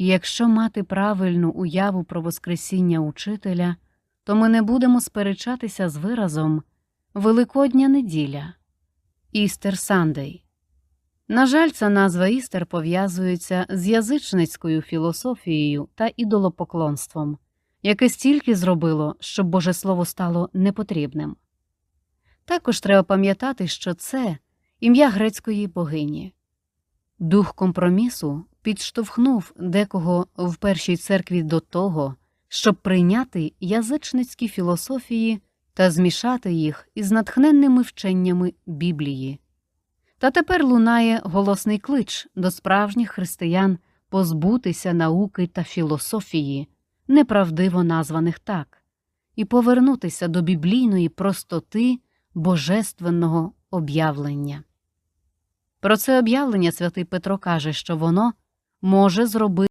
І якщо мати правильну уяву про Воскресіння учителя, то ми не будемо сперечатися з виразом Великодня неділя Істер Сандей. На жаль, ця назва Істер пов'язується з язичницькою філософією та ідолопоклонством, яке стільки зробило, щоб Боже Слово стало непотрібним. Також треба пам'ятати, що це ім'я грецької богині. Дух компромісу підштовхнув декого в першій церкві до того, щоб прийняти язичницькі філософії та змішати їх із натхненними вченнями Біблії. Та тепер лунає голосний клич до справжніх християн позбутися науки та філософії, неправдиво названих так, і повернутися до біблійної простоти божественного об'явлення. Про це об'явлення святий Петро каже, що воно може зробити